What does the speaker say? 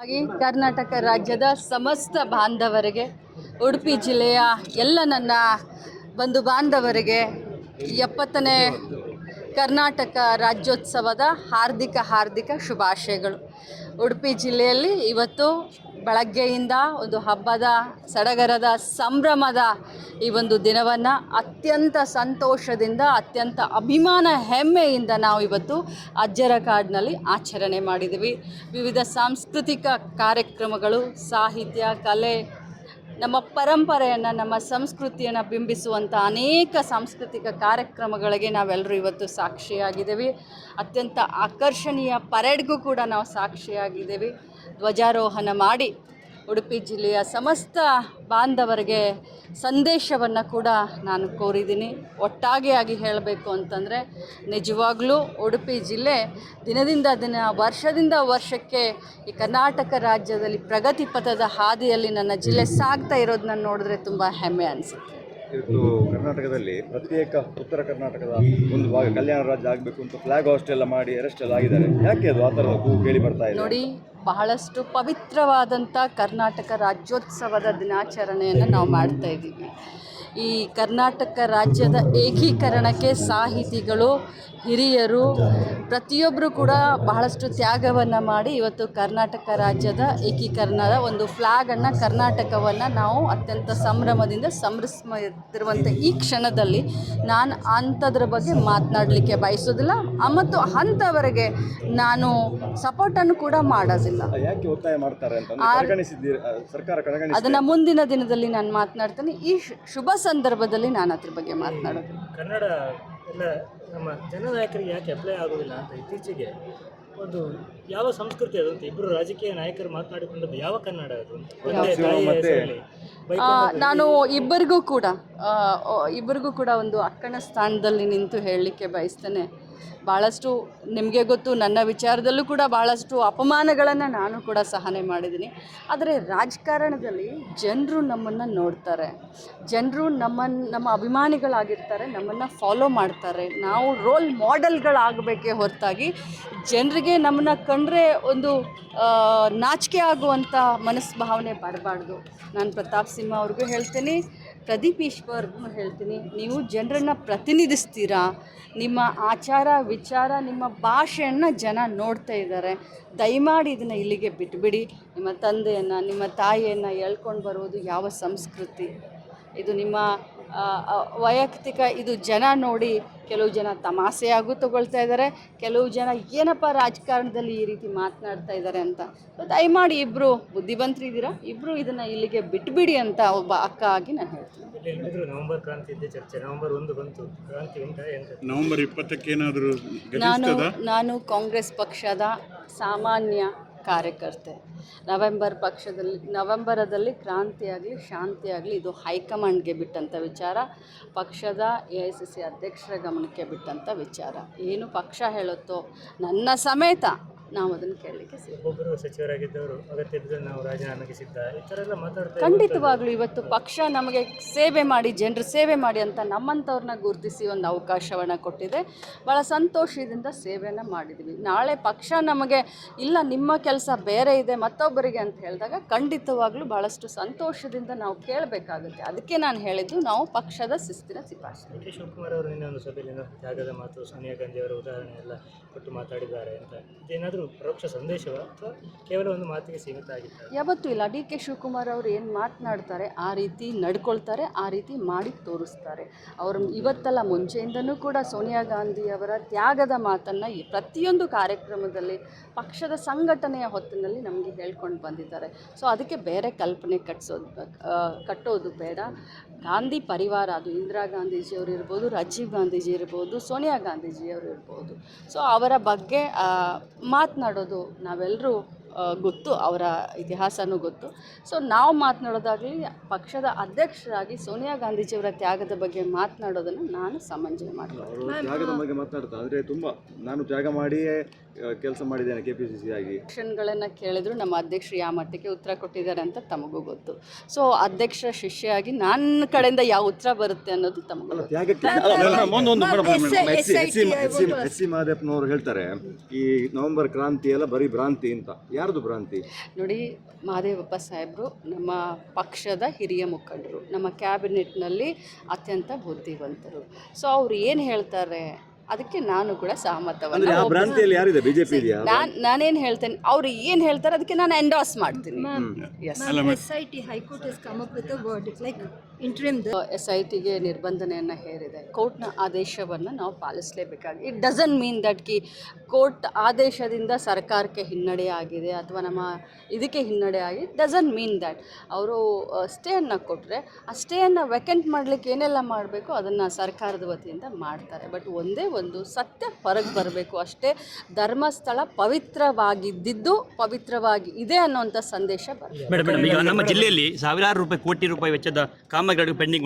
ಹಾಗೆ ಕರ್ನಾಟಕ ರಾಜ್ಯದ ಸಮಸ್ತ ಬಾಂಧವರಿಗೆ, ಉಡುಪಿ ಜಿಲ್ಲೆಯ ಎಲ್ಲ ನನ್ನ ಬಂಧು ಬಾಂಧವರಿಗೆ ಎಪ್ಪತ್ತನೇ ಕರ್ನಾಟಕ ರಾಜ್ಯೋತ್ಸವದ ಹಾರ್ದಿಕ ಹಾರ್ದಿಕ ಶುಭಾಶಯಗಳು. ಉಡುಪಿ ಜಿಲ್ಲೆಯಲ್ಲಿ ಇವತ್ತು ಬೆಳಗ್ಗೆಯಿಂದ ಒಂದು ಹಬ್ಬದ, ಸಡಗರದ, ಸಂಭ್ರಮದ ಈ ಒಂದು ದಿನವನ್ನು ಅತ್ಯಂತ ಸಂತೋಷದಿಂದ, ಅತ್ಯಂತ ಅಭಿಮಾನ ಹೆಮ್ಮೆಯಿಂದ ನಾವು ಇವತ್ತು ಅಜ್ಜರ ಕಾಡಿನಲ್ಲಿ ಆಚರಣೆ ಮಾಡಿದ್ದೀವಿ ವಿವಿಧ ಸಾಂಸ್ಕೃತಿಕ ಕಾರ್ಯಕ್ರಮಗಳು, ಸಾಹಿತ್ಯ, ಕಲೆ ನಮ್ಮ ಪರಂಪರೆಯನ್ನು, ನಮ್ಮ ಸಂಸ್ಕೃತಿಯನ್ನು ಬಿಂಬಿಸುವಂಥ ಅನೇಕ ಸಾಂಸ್ಕೃತಿಕ ಕಾರ್ಯಕ್ರಮಗಳಿಗೆ ನಾವೆಲ್ಲರೂ ಇವತ್ತು ಸಾಕ್ಷಿಯಾಗಿದ್ದೇವೆ. ಅತ್ಯಂತ ಆಕರ್ಷಣೀಯ ಪರೇಡ್ಗೂ ಕೂಡ ನಾವು ಸಾಕ್ಷಿಯಾಗಿದ್ದೇವೆ. ಧ್ವಜಾರೋಹಣ ಮಾಡಿ ಉಡುಪಿ ಜಿಲ್ಲೆಯ ಸಮಸ್ತ ಬಾಂಧವರಿಗೆ ಸಂದೇಶವನ್ನು ಕೂಡ ನಾನು ಕೋರಿದ್ದೀನಿ. ಒಟ್ಟಾಗಿಯಾಗಿ ಹೇಳಬೇಕು ಅಂತಂದರೆ ನಿಜವಾಗ್ಲೂ ಉಡುಪಿ ಜಿಲ್ಲೆ ದಿನದಿಂದ ದಿನ ವರ್ಷದಿಂದ ವರ್ಷಕ್ಕೆ ಈ ಕರ್ನಾಟಕ ರಾಜ್ಯದಲ್ಲಿ ಪ್ರಗತಿ ಪಥದ ಹಾದಿಯಲ್ಲಿ ನನ್ನ ಜಿಲ್ಲೆ ಸಾಗ್ತಾ ಇರೋದನ್ನ ನೋಡಿದ್ರೆ ತುಂಬ ಹೆಮ್ಮೆ ಅನಿಸುತ್ತೆ. ಇವತ್ತು ಕರ್ನಾಟಕದಲ್ಲಿ ಪ್ರತ್ಯೇಕ ಉತ್ತರ ಕರ್ನಾಟಕದ ಒಂದು ಭಾಗ ಕಲ್ಯಾಣ ರಾಜ್ಯ ಆಗಬೇಕು ಅಂತ ಫ್ಲಾಗ್ ಹಾಸ್ಟ್ ಎಲ್ಲ ಮಾಡಿ ಅರೆಸ್ಟ್ ಎಲ್ಲ ಆಗಿದ್ದಾರೆ. ಯಾಕೆ ಅದು ಆ ಕೂಗು ಕೇಳಿ ಬರ್ತಾ ಇದೆ? ನೋಡಿ ಬಹಳಷ್ಟು ಪವಿತ್ರವಾದಂಥ ಕರ್ನಾಟಕ ರಾಜ್ಯೋತ್ಸವದ ದಿನಾಚರಣೆಯನ್ನು ನಾವು ಮಾಡ್ತಾ ಇದ್ದೀವಿ. ಈ ಕರ್ನಾಟಕ ರಾಜ್ಯದ ಏಕೀಕರಣಕ್ಕೆ ಸಾಹಿತಿಗಳು ಹಿರಿಯರು ಪ್ರತಿಯೊಬ್ಬರು ಕೂಡ ಬಹಳಷ್ಟು ತ್ಯಾಗವನ್ನು ಮಾಡಿ ಇವತ್ತು ಕರ್ನಾಟಕ ರಾಜ್ಯದ ಏಕೀಕರಣದ ಒಂದು ಫ್ಲಾಗನ್ನು ಕರ್ನಾಟಕವನ್ನು ನಾವು ಅತ್ಯಂತ ಸಂಭ್ರಮದಿಂದ ಸಂಭ್ರಮಿಸುತ್ತಿರುವಂಥ ಈ ಕ್ಷಣದಲ್ಲಿ ನಾನು ಅಂಥದ್ರ ಬಗ್ಗೆ ಮಾತನಾಡಲಿಕ್ಕೆ ಬಯಸೋದಿಲ್ಲ. ಮತ್ತು ಅಂಥವರೆಗೆ ನಾನು ಸಪೋರ್ಟನ್ನು ಕೂಡ ಮಾಡೋದಿಲ್ಲ. ಅದನ್ನು ಮುಂದಿನ ದಿನದಲ್ಲಿ ನಾನು ಮಾತನಾಡ್ತೇನೆ. ಈ ಶು- ಶುಭ ಸಂದರ್ಭದಲ್ಲಿ ನಾನು ಅದ್ರ ಬಗ್ಗೆ ಮಾತನಾಡೋದು. ಕನ್ನಡ ಎಲ್ಲ ನಮ್ಮ ಜನನಾಯಕರಿಗೆ ಯಾಕೆ ಅಪ್ಲೈ ಆಗೋದಿಲ್ಲ ಅಂತ ಇತ್ತೀಚೆಗೆ ಒಂದು ಯಾವ ಸಂಸ್ಕೃತಿ ಅದು ಅಂತ ಇಬ್ಬರು ರಾಜಕೀಯ ನಾಯಕರು ಮಾತನಾಡಿಕೊಂಡದ್ದು ಯಾವ ಕನ್ನಡ ಅದು ಒಂದೇ ತಾಯಿಯ ಹೆಸರಲ್ಲಿ ಆ, ನಾನು ಇಬ್ಬರಿಗೂ ಕೂಡ ಆ, ಇಬ್ಬರಿಗೂ ಕೂಡ ಒಂದು ಅಕ್ಕನ ಸ್ಥಾನದಲ್ಲಿ ನಿಂತು ಹೇಳಲಿಕ್ಕೆ ಬಯಸ್ತೇನೆ. ಭಾಳಷ್ಟು ನಿಮಗೆ ಗೊತ್ತು, ನನ್ನ ವಿಚಾರದಲ್ಲೂ ಕೂಡ ಭಾಳಷ್ಟು ಅಪಮಾನಗಳನ್ನು ನಾನು ಕೂಡ ಸಹನೆ ಮಾಡಿದ್ದೀನಿ. ಆದರೆ ರಾಜಕಾರಣದಲ್ಲಿ ಜನರು ನಮ್ಮನ್ನು ನೋಡ್ತಾರೆ. ಜನರು ನಮ್ಮನ್ನು ನಮ್ಮ ಅಭಿಮಾನಿಗಳಾಗಿರ್ತಾರೆ, ನಮ್ಮನ್ನು ಫಾಲೋ ಮಾಡ್ತಾರೆ. ನಾವು ರೋಲ್ ಮಾಡೆಲ್ಗಳಾಗಬೇಕೇ ಹೊರತಾಗಿ ಜನರಿಗೆ ನಮ್ಮನ್ನು ಕಂಡ್ರೆ ಒಂದು ನಾಚಿಕೆ ಆಗುವಂಥ ಮನಸ್ಭಾವನೆ ಬರಬಾರ್ದು. ನಾನು ಪ್ರತಾಪ್ ಸಿಂಹ ಅವ್ರಿಗೂ ಹೇಳ್ತೀನಿ, ಪ್ರದೀಪ್ ಈಶ್ವರ್ಗೂ ಹೇಳ್ತೀನಿ, ನೀವು ಜನರನ್ನು ಪ್ರತಿನಿಧಿಸ್ತೀರಾ? ನಿಮ್ಮ ಆಚಾರ ವಿಚಾರ ನಿಮ್ಮ ಭಾಷೆಯನ್ನು ಜನ ನೋಡ್ತಾ ಇದ್ದಾರೆ. ದಯಮಾಡಿ ಇದನ್ನು ಇಲ್ಲಿಗೆ ಬಿಟ್ಬಿಡಿ. ನಿಮ್ಮ ತಂದೆಯನ್ನು, ನಿಮ್ಮ ತಾಯಿಯನ್ನು ಎಳ್ಕೊಂಡು ಬರುವುದು ಯಾವ ಸಂಸ್ಕೃತಿ? ಇದು ನಿಮ್ಮ ವೈಯಕ್ತಿಕ ಇದು ಜನ ನೋಡಿ ಕೆಲವು ಜನ ತಮಾಷೆಯಾಗೂ ತಗೊಳ್ತಾ ಇದ್ದಾರೆ. ಕೆಲವು ಜನ ಏನಪ್ಪ ರಾಜಕಾರಣದಲ್ಲಿ ಈ ರೀತಿ ಮಾತನಾಡ್ತಾ ಇದ್ದಾರೆ ಅಂತ. ದಯಮಾಡಿ ಇಬ್ಬರು ಬುದ್ಧಿವಂತರಿದ್ದೀರಾ ಇಬ್ಬರು ಇದನ್ನು ಇಲ್ಲಿಗೆ ಬಿಟ್ಬಿಡಿ ಅಂತ ಒಬ್ಬ ಅಕ್ಕ ಆಗಿ ನಾನು ಹೇಳ್ತೀನಿ. ನವೆಂಬರ್ ಕ್ರಾಂತಿ ಇದ್ದೇ ಚರ್ಚೆ. ನವೆಂಬರ್ ಒಂದು ಬಂತು. ಕ್ರಾಂತಿ ಉಂಟಾ ಎಂತ ನವೆಂಬರ್ ಇಪ್ಪತ್ತಕ್ಕೇನಾದರೂ ನಾನು ನಾನು ಕಾಂಗ್ರೆಸ್ ಪಕ್ಷದ ಸಾಮಾನ್ಯ ಕಾರ್ಯಕರ್ತೆ. ನವೆಂಬರ್ ಪಕ್ಷದಲ್ಲಿ, ನವೆಂಬರದಲ್ಲಿ ಕ್ರಾಂತಿಯಾಗಲಿ, ಶಾಂತಿಯಾಗಲಿ ಇದು ಹೈಕಮಾಂಡ್ಗೆ ಬಿಟ್ಟಂಥ ವಿಚಾರ, ಪಕ್ಷದ ಎ ಐ ಸಿ ಸಿ ಅಧ್ಯಕ್ಷರ ಗಮನಕ್ಕೆ ಬಿಟ್ಟಂಥ ವಿಚಾರ. ಏನು ಪಕ್ಷ ಹೇಳುತ್ತೋ ನನ್ನ ಸಮೇತ ನಾವು ಅದನ್ನು ಕೇಳಲಿಕ್ಕೆ ಒಬ್ಬರು ಒಬ್ಬೊಬ್ಬರು ಸಚಿವರಾಗಿದ್ದವರು ಅಗತ್ಯ ಬಿದ್ದರೆ ನಾವು ರಾಜೀನಾಮೆಗೆ ಸಿದ್ಧ ಈ ಥರ ಎಲ್ಲ ಮಾತಾಡ್ತಾ ಖಂಡಿತವಾಗ್ಲೂ ಇವತ್ತು ಪಕ್ಷ ನಮಗೆ ಸೇವೆ ಮಾಡಿ ಜನರು ಸೇವೆ ಮಾಡಿ ಅಂತ ನಮ್ಮಂಥವ್ರನ್ನ ಗುರುತಿಸಿ ಒಂದು ಅವಕಾಶವನ್ನು ಕೊಟ್ಟಿದೆ. ಭಾಳ ಸಂತೋಷದಿಂದ ಸೇವೆಯನ್ನು ಮಾಡಿದ್ವಿ ನಾಳೆ ಪಕ್ಷ ನಮಗೆ ಇಲ್ಲ ನಿಮ್ಮ ಕೆಲಸ ಬೇರೆ ಇದೆ ಮತ್ತೊಬ್ಬರಿಗೆ ಅಂತ ಹೇಳಿದಾಗ ಖಂಡಿತವಾಗ್ಲೂ ಭಾಳಷ್ಟು ಸಂತೋಷದಿಂದ ನಾವು ಕೇಳಬೇಕಾಗುತ್ತೆ. ಅದಕ್ಕೆ ನಾನು ಹೇಳಿದ್ದು ನಾವು ಪಕ್ಷದ ಶಿಸ್ತಿನ ಸಿಫಾರ್ಸು ಡಿ ಶಿವಕುಮಾರ್ ಅವರು ನಿನ್ನೆ ಒಂದು ಸಭೆಯಲ್ಲಿ ತ್ಯಾಗದ ಮಾತು ಸೋನಿಯಾ ಗಾಂಧಿ ಅವರ ಉದಾಹರಣೆ ಎಲ್ಲ ಕೊಟ್ಟು ಮಾತಾಡಿದ್ದಾರೆ ಅಂತ. ಇದೇನಾದರೂ ಪರೋಕ್ಷ ಸಂದೇಶವ ಅಥವಾ ಕೇವಲ ಒಂದು ಮಾತಿಗೆ ಸೀಮಿತ ಆಗಿತ್ತು ಯಾವತ್ತೂ ಇಲ್ಲ. ಡಿ ಕೆ ಶಿವಕುಮಾರ್ ಅವರು ಏನು ಮಾತನಾಡ್ತಾರೆ, ಆ ರೀತಿ ನಡ್ಕೊಳ್ತಾರೆ, ಆ ರೀತಿ ಮಾಡಿ ತೋರಿಸ್ತಾರೆ. ಅವರು ಇವತ್ತಲ್ಲ ಮುಂಚೆಯಿಂದನೂ ಕೂಡ ಸೋನಿಯಾ ಗಾಂಧಿ ಅವರ ತ್ಯಾಗದ ಮಾತನ್ನು ಪ್ರತಿಯೊಂದು ಕಾರ್ಯಕ್ರಮದಲ್ಲಿ, ಪಕ್ಷದ ಸಂಘಟನೆಯ ಹೊತ್ತಿನಲ್ಲಿ ನಮಗೆ ಹೇಳ್ಕೊಂಡು ಬಂದಿದ್ದಾರೆ. ಸೊ ಅದಕ್ಕೆ ಬೇರೆ ಕಲ್ಪನೆ ಕಟ್ಸೋದು ಕಟ್ಟೋದು ಬೇಡ. ಗಾಂಧಿ ಪರಿವಾರ ಅದು. ಇಂದಿರಾ ಗಾಂಧೀಜಿಯವರು ಇರ್ಬೋದು, ರಾಜೀವ್ ಗಾಂಧೀಜಿ ಇರ್ಬೋದು, ಸೋನಿಯಾ ಗಾಂಧೀಜಿಯವರು ಇರ್ಬೋದು. ಸೊ ಅವರ ಬಗ್ಗೆ ಆ, ಮಾತನಾಡೋದು ನಾವೆಲ್ಲರೂ ಗೊತ್ತು ಅವರ ಇತಿಹಾಸನೂ ಗೊತ್ತು. ಸೊ ನಾವು ಮಾತನಾಡೋದಾಗಲಿ ಪಕ್ಷದ ಅಧ್ಯಕ್ಷರಾಗಿ ಸೋನಿಯಾ ಗಾಂಧೀಜಿಯವರ ತ್ಯಾಗದ ಬಗ್ಗೆ ಮಾತನಾಡೋದನ್ನು ನಾನು ಸಮಂಜನೆ ಮಾಡ್ತೀನಿ ತ್ಯಾಗದ ಬಗ್ಗೆ ಮಾತನಾಡ್ತಾರೆ. ಆದರೆ ತುಂಬ ನಾನು ತ್ಯಾಗ ಮಾಡಿಯೇ ಕೆಲಸ ಮಾಡಿದ್ದೇನೆ ಕೆ ಪಿ ಸಿ ಸಿಯಾಗಿ ಆಗಿ ಕ್ವಶನ್ಗಳನ್ನು ಕೇಳಿದ್ರು ನಮ್ಮ ಅಧ್ಯಕ್ಷರು ಯಾವ ಮಟ್ಟಕ್ಕೆ ಉತ್ತರ ಕೊಟ್ಟಿದ್ದಾರೆ ಅಂತ ತಮಗೂ ಗೊತ್ತು. ಸೊ ಅಧ್ಯಕ್ಷರ ಶಿಷ್ಯಾಗಿ ನನ್ನ ಕಡೆಯಿಂದ ಯಾವ ಉತ್ತರ ಬರುತ್ತೆ ಅನ್ನೋದು ತಮಗೂ ಗೊತ್ತು. ತ್ಯಾಗಕ್ಕೆ ಒಂದೊಂದು ಎಸ್ ಸಿ ಹೇಳ್ತಾರೆ ಈ ನವೆಂಬರ್ ಕ್ರಾಂತಿ ಎಲ್ಲ ಬರೀ ಭ್ರಾಂತಿ ಅಂತ. ಯಾರ್ದು ಭ್ರಾಂತಿ? ನೋಡಿ ಮಹಾದೇವಪ್ಪ ಸಾಹೇಬರು ನಮ್ಮ ಪಕ್ಷದ ಹಿರಿಯ ಮುಖಂಡರು, ನಮ್ಮ ಕ್ಯಾಬಿನೆಟ್ನಲ್ಲಿ ಅತ್ಯಂತ ಬುದ್ಧಿವಂತರು. ಸೊ ಅವ್ರು ಏನು ಹೇಳ್ತಾರೆ? ಅದಕ್ಕೆ ನಾನು ಕೂಡ ಅಂದ್ರೆ ಸಹಮತವನ್ನು ಆ ಭ್ರಾಂತಿಯಲ್ಲಿ ಯಾರಿದೆ? ಬಿಜೆಪಿ ಇದೆಯಾ ನಾನು ನಾನೇನು ಹೇಳ್ತೇನೆ ಅವ್ರು ಏನು ಹೇಳ್ತಾರೆ ಅದಕ್ಕೆ ನಾನು ಎಂಡೋಸ್ ಮಾಡ್ತೀನಿ. S SIT High high court has come up it like interim S I ಟಿಗೆ ನಿರ್ಬಂಧನೆಯನ್ನು ಹೇರಿದೆ. ಕೋರ್ಟ್ನ ಆದೇಶವನ್ನು ನಾವು ಪಾಲಿಸಲೇಬೇಕಾಗಿ ಇಟ್ ಡಸಂಟ್ ಮೀನ್ ದಟ್ ಕಿ ಕೋರ್ಟ್ ಆದೇಶದಿಂದ ಸರ್ಕಾರಕ್ಕೆ ಹಿನ್ನಡೆ ಆಗಿದೆ ಅಥವಾ ನಮ್ಮ ಇದಕ್ಕೆ ಹಿನ್ನಡೆ ಆಗಿ ಡಸಂಟ್ ಮೀನ್ ದ್ಯಾಟ್ ಅವರು ಸ್ಟೇಯನ್ನು ಕೊಟ್ಟರೆ ಆ ಸ್ಟೇಯನ್ನು ವೆಕೆಂಟ್ ಮಾಡಲಿಕ್ಕೆ ಏನೆಲ್ಲ ಮಾಡಬೇಕು ಅದನ್ನು ಸರ್ಕಾರದ ವತಿಯಿಂದ ಮಾಡ್ತಾರೆ. ಬಟ್ ಒಂದೇ ಒಂದು ಸತ್ಯ ಹೊರಗೆ ಬರಬೇಕು ಅಷ್ಟೇ. ಧರ್ಮಸ್ಥಳ ಪವಿತ್ರವಾಗಿದ್ದಿದ್ದು ಪವಿತ್ರವಾಗಿ ಇದೆ ಅನ್ನೋಂಥ ಸಂದೇಶ ಬರ್ತದೆ. ಮೇಡಮ್ ಈಗ ನಮ್ಮ ಜಿಲ್ಲೆಯಲ್ಲಿ ಸಾವಿರಾರು ರೂಪಾಯಿ, ಕೋಟಿ ರೂಪಾಯಿ ವೆಚ್ಚದ ಕಾಮಗಾರಿ ಪೆಂಡಿಂಗ್